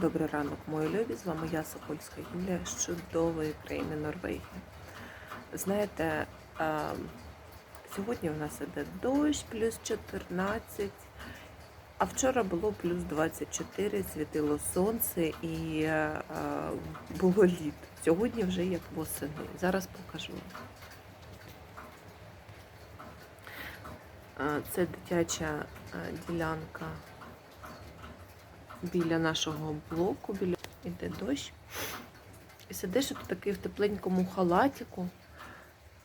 Добрий ранок, мої любі. З вами я, Сокольська Юлія з чудової країни Норвегії. Знаєте, сьогодні у нас іде дощ, плюс 14, а вчора було плюс 24, світило сонце і було літо. Сьогодні вже як восени. Зараз покажу. Це дитяча ділянка біля нашого блоку, біля іде дощ. І сидиш тут такий в тепленькому халатику.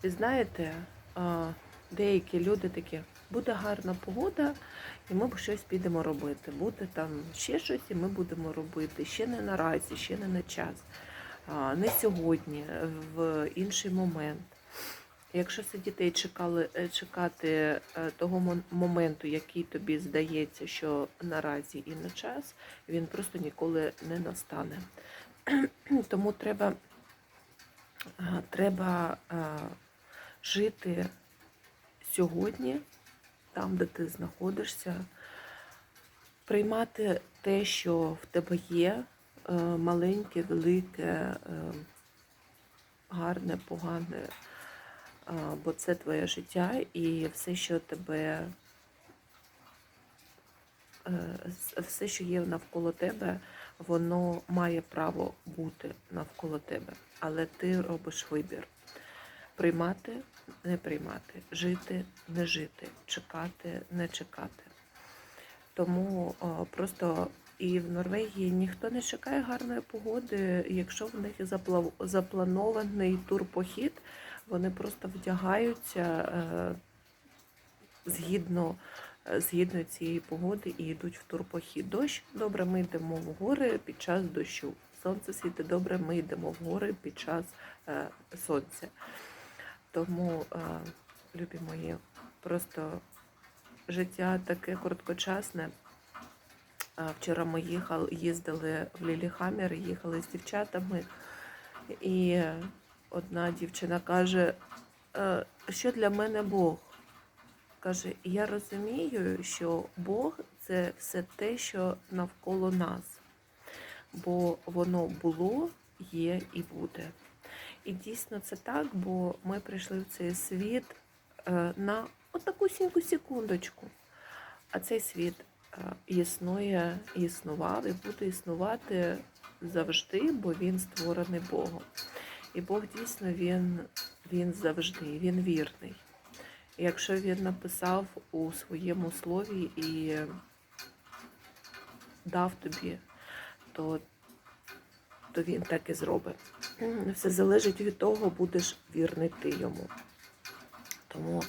І знаєте, деякі люди такі, буде гарна погода, і ми щось підемо робити. Буде там ще щось, і ми будемо робити. Ще не наразі, ще не на час, не сьогодні, в інший момент. Якщо сидіти і чекали, е, чекати е, того моменту, який тобі здається, що наразі і на час, він просто ніколи не настане. Тому треба, треба жити сьогодні, там, де ти знаходишся, приймати те, що в тебе є, е, маленьке, велике, е, гарне, погане. Бо це твоє життя і все, що тебе, е, все, що є навколо тебе, воно має право бути навколо тебе. Але ти робиш вибір. Приймати, не приймати, жити, не жити, чекати, не чекати. Тому о, просто і в Норвегії ніхто не чекає гарної погоди. Якщо в них запланований турпохід, вони просто вдягаються е, згідно, е, згідно цієї погоди і йдуть в турпохід. Дощ добре, ми йдемо в гори під час дощу. Сонце світить добре, ми йдемо в гори під час е, сонця. Тому, любі мої, просто життя таке короткочасне. Вчора ми їхали, їздили в Ліліхаммер, їхали з дівчатами, і одна дівчина каже, «Е, що для мене Бог? Каже, я розумію, що Бог це все те, що навколо нас, бо воно було, є і буде. І дійсно це так, бо ми прийшли в цей світ е, на отакусіньку секундочку. А цей світ е, існує, існував і буде існувати завжди, бо він створений Богом. І Бог дійсно він, він завжди, він вірний. Якщо він написав у своєму слові і дав тобі, то, то він так і зробить. Все залежить від того, будеш вірний ти йому. Тому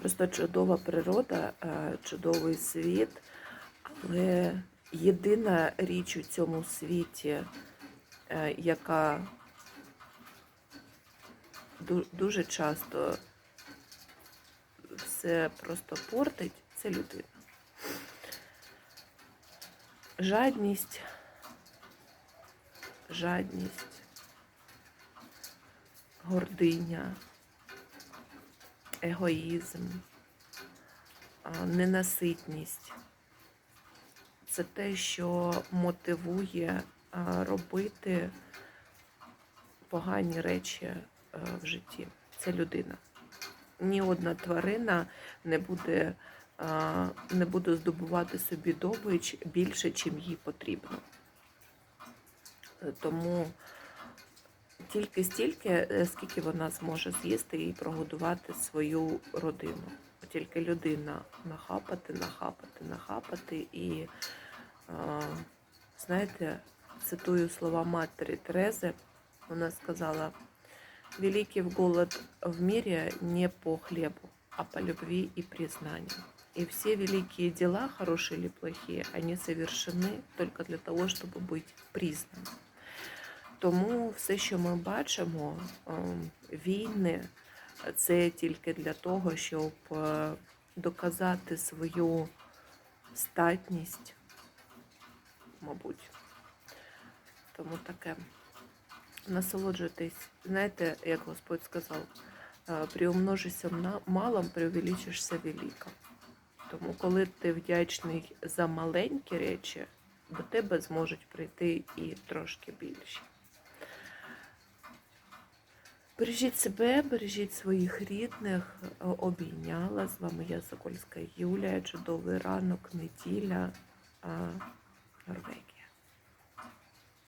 просто чудова природа, е, чудовий світ, але єдина річ у цьому світі, е, яка дуже часто все просто портить, це людина. Жадність, жадність, гординя, егоїзм, ненаситність. Це те, що мотивує робити погані речі в житті. Це людина. Ні одна тварина не буде, не буде здобувати собі добич більше, чим їй потрібно. Е, Тому тільки стільки, е, скільки вона зможе з'їсти і прогодувати свою родину. Тільки людина нахапати, нахапати, нахапати. І, е, знаєте, цитую слова матері Терези, вона сказала, великий голод в мире не по хлебу, а по любви и признанию. И все великие дела, хорошие или плохие, они совершены только для того, чтобы быть признанным. Тому все, що ми бачимо, ем, війни, це тільки для того, щоб е, доказати свою статність, мабуть. Тому таке. Насолоджуйтесь. Знаєте, як Господь сказав, е, приумножися малом, преувеличишся великом. Тому, коли ти вдячний за маленькі речі, до тебе зможуть прийти і трошки більші. Бережіть себе, бережіть своїх рідних, Е, обійняла. З вами я Сокольська Юлія. Чудовий ранок, неділя, Норвегія.